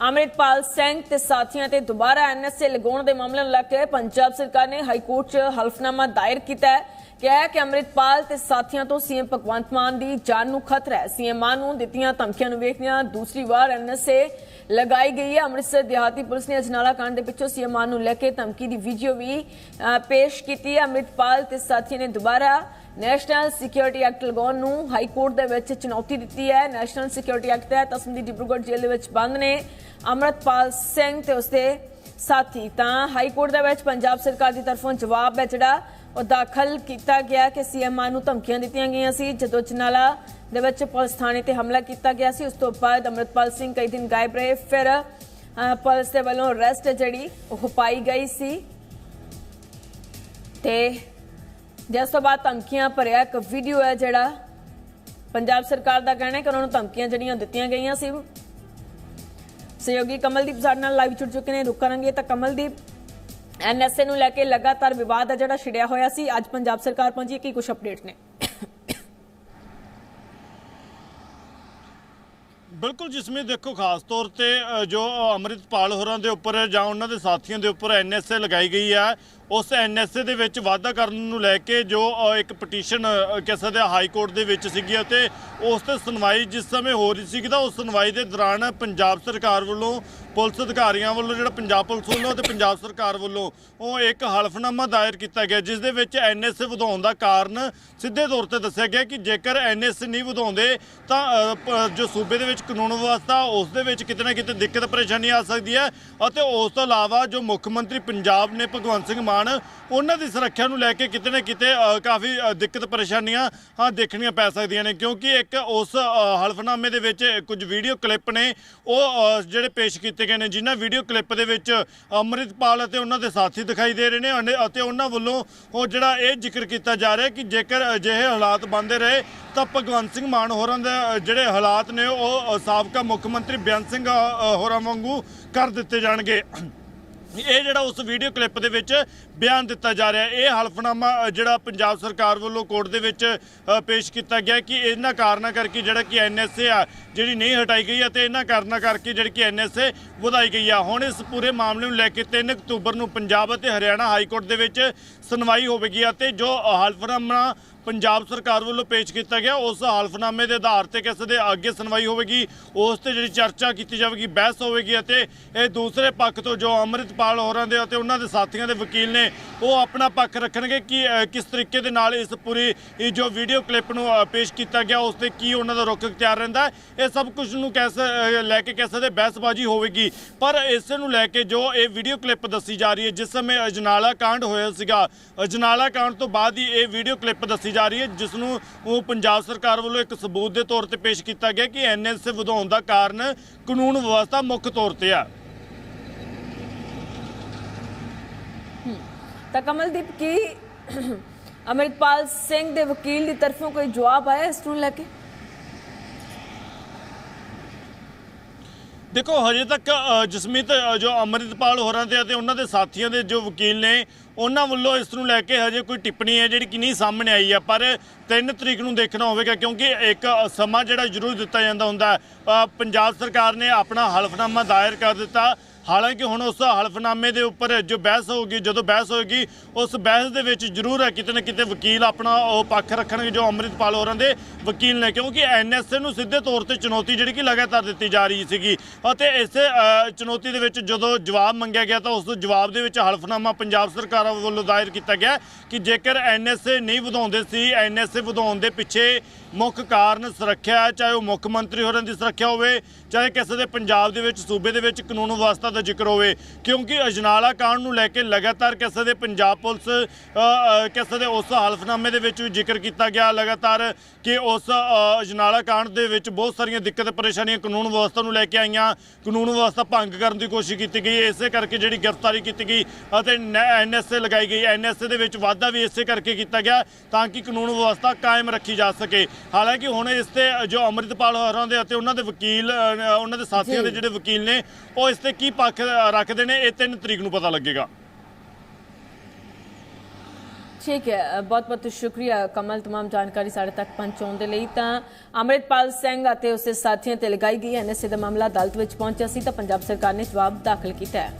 ਅਮਰਿਤਪਾਲ ਸਿੰਘ ਤੇ ਸਾਥੀਆਂ ਤੇ ਦੁਬਾਰਾ ਐਨਐਸਏ ਲਗਾਉਣ ਦੇ ਮਾਮਲੇ ਨੂੰ ਲੈ ਕੇ ਪੰਜਾਬ ਸਰਕਾਰ ਨੇ ਹਾਈ ਕੋਰਟ 'ਚ ਹਲਫਨਾਮਾ ਦਾਇਰ ਕੀਤਾ ਹੈ। ਕਿਹਾ ਕਿ ਅਮਰਿਤਪਾਲ ਤੇ ਸਾਥੀਆਂ ਤੋਂ ਸੀਐਮ ਭਗਵੰਤ ਮਾਨ ਦੀ ਜਾਨ ਨੂੰ ਖਤਰਾ ਹੈ। ਸੀਐਮ ਮਾਨ ਨੂੰ ਦਿੱਤੀਆਂ ਧਮਕੀਆਂ ਨੂੰ ਵੇਖਦਿਆਂ ਦੂਸਰੀ ਵਾਰ ਐਨਐਸਏ ਲਗਾਈ ਗਈ ਹੈ। ਅੰਮ੍ਰਿਤਸਰ ਦਿਹਾਤੀ ਪੁਲਿਸ ਨੇ ਅਜਨਾਲਾ ਕਾਂਡ ਦੇ ਪਿੱਛੋਂ ਸੀਐਮ ਮਾਨ ਨੂੰ ਲੈ ਕੇ ਧਮਕੀ ਦੀ ਵੀਡੀਓ ਵੀ ਪੇਸ਼ ਕੀਤੀ ਹੈ। ਅਮਰਿਤਪਾਲ ਤੇ ਸਾਥੀਆਂ ਨੇ ਦੁਬਾਰਾ ਨੈਸ਼ਨਲ ਸਿਕਿਉਰਿਟੀ ਐਕਟ ਲਗਾਉਣ ਨੂੰ ਹਾਈ ਕੋਰਟ ਦੇ ਵਿੱਚ ਚੁਣੌਤੀ ਦਿੱਤੀ ਹੈ। ਨੈਸ਼ਨਲ ਸਿਕਿਉਰਿਟੀ ਐਕਟ ਤਹਿਤ ਅਸਮ ਡਿਬਰੂਗੜ੍ਹ ਜੇਲ੍ਹ ਦੇ ਵਿੱਚ ਬੰਦ ਨੇ ਅਮਰਤਪਾਲ ਸਿੰਘ ਤੇ ਉਸਦੇ ਸਾਥੀ। ਤਾਂ ਹਾਈ ਕੋਰਟ ਦੇ ਵਿੱਚ ਪੰਜਾਬ ਸਰਕਾਰ ਦੀ ਤਰਫੋਂ ਜਵਾਬ ਹੈ ਜਿਹੜਾ ਉਹ ਦਾਖਲ ਕੀਤਾ ਗਿਆ ਕਿ ਸੀਐਮ ਨੂੰ ਧਮਕੀਆਂ ਦਿੱਤੀਆਂ ਗਈਆਂ ਸੀ। ਜਦੋਂ ਚਨਾਲਾ ਦੇ ਵਿੱਚ ਪੁਲਿਸ ਥਾਣੇ ਤੇ ਹਮਲਾ ਕੀਤਾ ਗਿਆ ਸੀ, ਉਸ ਤੋਂ ਬਾਅਦ ਅਮਰਤਪਾਲ ਸਿੰਘ ਕਈ ਦਿਨ ਗਾਇਬ ਰਹੇ। ਫਿਰ ਪੁਲਿਸ ਦੇ ਵੱਲੋਂ ਅਰੈਸਟ ਜਿਹੜੀ ਉਹ ਪਾਈ ਗਈ ਸੀ। ਤੇ ਜਿਸ ਤੋਂ ਬਾਅਦ ਧਮਕੀਆਂ ਭਰਿਆ ਇੱਕ ਵੀਡੀਓ ਹੈ ਜਿਹੜਾ ਪੰਜਾਬ ਸਰਕਾਰ ਦਾ ਕਹਿਣਾ ਹੈ ਕਿ ਉਹਨਾਂ ਨੂੰ ਧਮਕੀਆਂ ਜਿਹੜੀਆਂ ਦਿੱਤੀਆਂ ਗਈਆਂ ਸੀ। ਸਹਿਯੋਗੀ ਕਮਲਦੀਪ ਸਾਡੇ ਨਾਲ ਲਾਈਵ ਜੁੜ ਚੁੱਕੇ ਨੇ। ਰੁਕ ਕਰਾਂਗੇ ਤਾਂ ਕਮਲਦੀਪ। ਐਨਐਸਏ ਨੂੰ ਲੈ ਕੇ ਲਗਾਤਾਰ ਵਿਵਾਦ ਹੈ ਜਿਹੜਾ ਛਿੜਿਆ ਹੋਇਆ ਸੀ ਅੱਜ ਪੰਜਾਬ ਸਰਕਾਰ ਪਹੁੰਚੀ ਕੀ ਕੁਝ ਅਪਡੇਟ ਨੇ? ਬਿਲਕੁਲ ਜਿਸਮੇ ਦੇਖੋ ਖਾਸ ਤੌਰ ਤੇ ਜੋ ਅ, ਅੰਮ੍ਰਿਤਪਾਲ ਹੋਰਾਂ ਦੇ ਉੱਪਰ ਜਾਂ ਉਹਨਾਂ ਦੇ ਸਾਥੀਆਂ ਦੇ ਉੱਪਰ ਐਨਐਸਏ ਲਗਾਈ ਗਈ ਹੈ ਉਸ ਐਨਐਸਏ ਦੇ ਵਿੱਚ ਵਾਅਦਾ ਕਰਨ ਨੂੰ ਲੈ ਕੇ ਜੋ ਇੱਕ ਪਟੀਸ਼ਨ ਅ, ਕਹਿ ਸਕਦੇ ਆ ਹਾਈ ਕੋਰਟ ਦੇ ਵਿੱਚ ਸੀਗੀ ਅਤੇ ਉਸ ਤੇ ਸੁਣਵਾਈ ਜਿਸ ਸਮੇਂ ਹੋ ਰਹੀ ਸੀ ਤਾਂ ਉਸ ਸੁਣਵਾਈ ਦੇ ਦੌਰਾਨ ਪੰਜਾਬ ਸਰਕਾਰ ਵੱਲੋਂ ਪੁਲਿਸ ਅਧਿਕਾਰੀਆਂ ਵੱਲੋਂ ਜਿਹੜਾ ਪੰਜਾਬ ਪੁਲਿਸ ਵੱਲੋਂ ਤੇ ਪੰਜਾਬ ਸਰਕਾਰ ਵੱਲੋਂ ਉਹ ਇੱਕ ਹਲਫਨਾਮਾ ਦਾਇਰ ਕੀਤਾ ਗਿਆ ਜਿਸ ਦੇ ਵਿੱਚ ਐਨਐਸਏ ਵਧਾਉਣ ਦਾ ਕਾਰਨ ਸਿੱਧੇ ਤੌਰ ਤੇ ਦੱਸਿਆ ਗਿਆ ਕਿ ਜੇਕਰ ਐਨਐਸਏ ਨਹੀਂ ਵਧਾਉਂਦੇ ਤਾਂ ਜੋ ਸੂਬੇ ਦੇ ਵਿੱਚ ਕਾਨੂੰਨ ਵਿਵਸਥਾ ਉਸ ਦੇ ਵਿੱਚ ਕਿਤੇ ਨਾ ਕਿਤੇ ਦਿੱਕਤ ਪਰੇਸ਼ਾਨੀ ਆ ਸਕਦੀ ਹੈ ਅਤੇ ਉਸ ਤੋਂ ਇਲਾਵਾ ਜੋ ਮੁੱਖ ਮੰਤਰੀ ਪੰਜਾਬ ਨੇ ਭਗਵੰਤ ਸਿੰਘ ਮਾਨ ਉਹਨਾਂ ਦੀ ਸੁਰੱਖਿਆ ਨੂੰ ਲੈ ਕੇ ਕਿਤੇ ਨਾ ਕਿਤੇ ਕਾਫੀ ਦਿੱਕਤ ਪਰੇਸ਼ਾਨੀਆਂ, ਹਾਂ, ਦੇਖਣੀਆਂ ਪੈ ਸਕਦੀਆਂ ਨੇ। ਕਿਉਂਕਿ ਇੱਕ ਉਸ ਹਲਫਨਾਮੇ ਦੇ ਵਿੱਚ ਕੁਝ ਵੀਡੀਓ ਕਲਿੱਪ ਨੇ, ਉਹ ਜਿਹੜੇ ਪੇਸ਼ ਕੀਤੇ ਗਏ ਨੇ, ਜਿਨ੍ਹਾਂ ਵੀਡੀਓ ਕਲਿੱਪ ਦੇ ਵਿੱਚ ਅੰਮ੍ਰਿਤਪਾਲ ਅਤੇ ਉਹਨਾਂ ਦੇ ਸਾਥੀ ਦਿਖਾਈ ਦੇ ਰਹੇ ਨੇ ਅਤੇ ਉਹਨਾਂ ਵੱਲੋਂ ਉਹ ਜਿਹੜਾ ਇਹ ਜ਼ਿਕਰ ਕੀਤਾ ਜਾ ਰਿਹਾ ਕਿ ਜੇਕਰ ਅਜਿਹੇ ਹਾਲਾਤ ਬਣਦੇ ਰਹੇ, ਤਾਂ ਭਗਵੰਤ ਸਿੰਘ ਮਾਨ ਹੋਰਾਂ ਦੇ ਜਿਹੜੇ ਹਾਲਾਤ ਨੇ, ਉਹ ਸਾਬਕਾ ਮੁੱਖ ਮੰਤਰੀ ਬੇਅੰਤ ਸਿੰਘ ਹੋਰਾਂ ਵਾਂਗੂ ਕਰ ਦਿੱਤੇ ਜਾਣਗੇ। ਇਹ ਜਿਹੜਾ ਉਸ ਵੀਡੀਓ ਕਲਿੱਪ ਦੇ ਵਿੱਚ ਬਿਆਨ ਦਿੱਤਾ ਜਾ ਰਿਹਾ ਇਹ ਹਲਫਨਾਮਾ ਜਿਹੜਾ ਪੰਜਾਬ ਸਰਕਾਰ ਵੱਲੋਂ ਕੋਰਟ ਦੇ ਵਿੱਚ ਪੇਸ਼ ਕੀਤਾ ਗਿਆ ਕਿ ਇਹਨਾਂ ਕਾਰਨਾਂ ਕਰਕੇ ਜਿਹੜਾ ਕਿ ਐਨਐਸਏ ਆ ਜਿਹੜੀ ਨਹੀਂ ਹਟਾਈ ਗਈ ਅਤੇ ਇਹਨਾਂ ਕਾਰਨਾਂ ਕਰਕੇ ਜਿਹੜੀ ਕਿ ਐਨਐਸਏ ਵਧਾਈ ਗਈ ਆ। ਹੁਣ ਇਸ ਪੂਰੇ ਮਾਮਲੇ ਨੂੰ ਲੈ ਕੇ 3 ਅਕਤੂਬਰ ਨੂੰ ਪੰਜਾਬ ਅਤੇ ਹਰਿਆਣਾ ਹਾਈ ਕੋਰਟ ਦੇ ਵਿੱਚ ਸੁਣਵਾਈ ਹੋਵੇਗੀ ਅਤੇ ਜੋ ਹਲਫਨਾਮਾ ਪੰਜਾਬ ਸਰਕਾਰ ਵੱਲੋਂ ਪੇਸ਼ ਕੀਤਾ ਗਿਆ ਉਸ ਹਲਫਨਾਮੇ ਦੇ ਆਧਾਰ ਤੇ ਕਿਸੇ ਦੇ ਅੱਗੇ ਸੁਣਵਾਈ ਹੋਵੇਗੀ ਉਸ ਤੇ ਜਿਹੜੀ ਚਰਚਾ ਕੀਤੀ ਜਾਵੇਗੀ ਬਹਿਸ ਹੋਵੇਗੀ ਅਤੇ ਇਹ ਦੂਸਰੇ ਪੱਖ ਤੋਂ ਜੋ ਅੰਮ੍ਰਿਤਪਾਲ ਹੋਰਾਂ ਦੇ ਅਤੇ ਉਹਨਾਂ ਦੇ ਸਾਥੀਆਂ ਦੇ ਵਕੀਲ ਨੇ ਉਹ ਆਪਣਾ ਪੱਖ ਰੱਖਣਗੇ ਕਿ ਕਿਸ ਤਰੀਕੇ ਦੇ ਨਾਲ ਇਸ ਪੂਰੀ ਇਹ ਜੋ ਵੀਡੀਓ ਕਲਿੱਪ ਨੂੰ ਪੇਸ਼ ਕੀਤਾ ਗਿਆ ਉਸ ਤੇ ਕੀ ਉਹਨਾਂ ਦਾ ਰੁਖ ਇਖਤਿਆਰ ਰਹਿੰਦਾ ਇਹ ਸਭ ਕੁਝ ਨੂੰ ਕੈਸੇ ਅ, ਲੈ ਕੇ ਕਹਿ ਸਕਦੇ ਬਹਿਸਬਾਜ਼ੀ ਹੋਵੇਗੀ। ਪਰ ਇਸ ਨੂੰ ਲੈ ਕੇ ਜੋ ਇਹ ਵੀਡੀਓ ਕਲਿੱਪ ਦੱਸੀ ਜਾ ਰਹੀ ਹੈ ਜਿਸ ਸਮੇਂ ਅਜਨਾਲਾ ਕਾਂਡ ਹੋਇਆ ਸੀਗਾ ਅਜਨਾਲਾ ਕਾਂਡ ਤੋਂ ਬਾਅਦ ਹੀ ਇਹ ਵੀਡੀਓ ਕਲਿੱਪ ਦੱਸੀ ਜਾ ਰਹੀ ਹੈ ਜਿਸ ਨੂੰ ਉਹ ਪੰਜਾਬ ਸਰਕਾਰ ਵੱਲੋਂ ਇੱਕ ਸਬੂਤ ਦੇ ਤੌਰ ਤੇ ਪੇਸ਼ ਕੀਤਾ ਗਿਆ ਕਿ ਐਨਐਸਏ ਵਧਾਉਣ ਦਾ ਕਾਰਨ ਕਾਨੂੰਨ ਵਿਵਸਥਾ ਮੁੱਖ ਤੌਰ ਤੇ ਆ। ਤਾਂ ਕਮਲਦੀਪ, ਕੀ ਅਮਰਿਤਪਾਲ ਸਿੰਘ ਦੇ ਵਕੀਲ ਦੀ ਤਰਫੋਂ ਕੋਈ ਜਵਾਬ ਆਇਆ ਇਸ ਨੂੰ ਲੈ ਕੇ? ਦੇਖੋ, ਹਜੇ ਤੱਕ ਜਸਮੀਤ ਜੋ ਅੰਮ੍ਰਿਤਪਾਲ ਹੋਰਾਂ ਦੇ ਅਤੇ ਉਹਨਾਂ ਦੇ ਸਾਥੀਆਂ ਦੇ ਜੋ ਵਕੀਲ ਨੇ, ਉਹਨਾਂ ਵੱਲੋਂ ਇਸ ਨੂੰ ਲੈ ਕੇ ਹਜੇ ਕੋਈ ਟਿੱਪਣੀ ਹੈ ਜਿਹੜੀ ਕਿ ਨਹੀਂ ਸਾਹਮਣੇ ਆਈ ਹੈ ਪਰ 3 ਤਰੀਕ ਨੂੰ ਦੇਖਣਾ ਹੋਵੇਗਾ, ਕਿਉਂਕਿ ਇੱਕ ਸਮਾਂ ਜਿਹੜਾ ਜ਼ਰੂਰ ਦਿੱਤਾ ਜਾਂਦਾ ਹੁੰਦਾ। ਪੰਜਾਬ ਸਰਕਾਰ ਨੇ ਆਪਣਾ ਹਲਫਨਾਮਾ ਦਾਇਰ ਕਰ ਦਿੱਤਾ। ਹਾਲਾਂਕਿ ਹੁਣ ਉਸ ਹਲਫਨਾਮੇ ਦੇ ਉੱਪਰ ਜੋ ਬਹਿਸ ਹੋਊਗੀ, ਜਦੋਂ ਬਹਿਸ ਹੋਏਗੀ, ਉਸ ਬਹਿਸ ਦੇ ਵਿੱਚ ਜ਼ਰੂਰ ਹੈ, ਕਿਤੇ ਨਾ ਕਿਤੇ ਵਕੀਲ ਆਪਣਾ ਉਹ ਪੱਖ ਰੱਖਣਗੇ ਜੋ ਅੰਮ੍ਰਿਤਪਾਲ ਹੋਰਾਂ ਦੇ ਵਕੀਲ ਨੇ, ਕਿਉਂਕਿ ਐਨਐਸਏ ਨੂੰ ਸਿੱਧੇ ਤੌਰ ਤੇ ਚੁਣੌਤੀ ਜਿਹੜੀ ਕਿ ਲਗਾਤਾਰ ਦਿੱਤੀ ਜਾ ਰਹੀ ਸੀਗੀ ਅਤੇ ਇਸ ਚੁਣੌਤੀ ਦੇ ਵਿੱਚ ਜਦੋਂ ਜਵਾਬ ਮੰਗਿਆ ਗਿਆ ਤਾਂ ਉਸ ਜਵਾਬ ਦੇ ਵਿੱਚ ਹਲਫਨਾਮਾ ਪੰਜਾਬ ਸਰਕਾਰ ਵੱਲੋਂ ਦਾਇਰ ਕੀਤਾ ਗਿਆ ਕਿ ਜੇਕਰ ਐਨਐਸਏ ਨਹੀਂ ਵਧਾਉਂਦੇ ਸੀ, ਐਨਐਸਏ ਵਧਾਉਣ ਦੇ ਪਿੱਛੇ ਮੁੱਖ ਕਾਰਨ ਸੁਰੱਖਿਆ ਹੈ, ਚਾਹੇ ਉਹ ਮੁੱਖ ਮੰਤਰੀ ਹੋਰਾਂ ਦੀ ਸੁਰੱਖਿਆ ਹੋਵੇ, ਚਾਹੇ ਕਿਸੇ ਦੇ ਪੰਜਾਬ ਦੇ ਵਿੱਚ, ਸੂਬੇ ਦੇ ਵਿੱਚ ਕਾਨੂੰਨ ਵਿਵਸਥਾ ਦਾ ਜ਼ਿਕਰ ਹੋਵੇ, ਕਿਉਂਕਿ ਅਜਨਾਲਾ ਕਾਂਡ ਨੂੰ ਲੈ ਕੇ ਲਗਾਤਾਰ ਕਿਸੇ ਦੇ ਪੰਜਾਬ ਪੁਲਿਸ ਕਿਸੇ ਦੇ ਉਸ ਹਲਫਨਾਮੇ ਦੇ ਵਿੱਚ ਵੀ ਜ਼ਿਕਰ ਕੀਤਾ ਗਿਆ। ਲਗਾਤਾਰ ਕਿ ਉਸ ਅਜਨਾਲਾ ਕਾਂਡ ਦੇ ਵਿੱਚ ਬਹੁਤ ਸਾਰੀਆਂ ਦਿੱਕਤ ਪਰੇਸ਼ਾਨੀਆਂ ਕਾਨੂੰਨ ਵਿਵਸਥਾ ਨੂੰ ਲੈ ਕੇ ਆਈਆਂ। ਕਾਨੂੰਨ ਵਿਵਸਥਾ ਭੰਗ ਕਰਨ ਦੀ ਕੋਸ਼ਿਸ਼ ਕੀਤੀ ਗਈ। ਇਸੇ ਕਰਕੇ ਜਿਹੜੀ ਗ੍ਰਿਫਤਾਰੀ ਕੀਤੀ ਗਈ ਅਤੇ ਐਨਐਸਏ ਲਗਾਈ ਗਈ। ਐਨਐਸਏ ਦੇ ਵਿੱਚ ਵਾਧਾ ਵੀ ਇਸੇ ਕਰਕੇ ਕੀਤਾ ਗਿਆ ਤਾਂ ਕਿ ਕਾਨੂੰਨ ਵਿਵਸਥਾ ਕਾਇਮ ਰੱਖੀ ਜਾ ਸਕੇ। ਹਾਲਾਂਕਿ ਹੁਣ ਇਸ ਤੇ ਜੋ ਅੰਮ੍ਰਿਤਪਾਲ ਹੋਰਾਂ ਦੇ ਅਤੇ ਉਹਨਾਂ ਦੇ ਵਕੀਲ ਅ, ਉਹਨਾਂ ਦੇ ਸਾਥੀਆਂ ਦੇ ਜੀ। ਜਿਹੜੇ ਵਕੀਲ ਨੇ ਉਹ ਇਸ ਤੇ ਕੀ ਪੱਖ ਰੱਖਦੇ ਨੇ ਇਹ 3 ਤਰੀਕ ਨੂੰ ਪਤਾ ਲੱਗੇਗਾ ਠੀਕ ਹੈ ਬਹੁਤ ਬਹੁਤ ਸ਼ੁਕਰੀਆ ਕਮਲ तमाम ਜਾਣਕਾਰੀ ਸਾਡੇ ਤੱਕ ਪਹੁੰਚਾਉਣ ਦੇ ਲਈ ਤਾਂ ਅੰਮ੍ਰਿਤਪਾਲ ਸਿੰਘ ਅਤੇ ਉਸਦੇ ਸਾਥੀਆਂ ਤੇ ਲਗਾਈ ਗਈ ਐਨਐਸਏ ਦਾ ਮਾਮਲਾ ਅਦਾਲਤ ਵਿੱਚ ਪਹੁੰਚਿਆ ਸੀ ਤਾਂ ਪੰਜਾਬ ਸਰਕਾਰ ਨੇ ਜਵਾਬ ਦਾਖਲ ਕੀਤਾ ਹੈ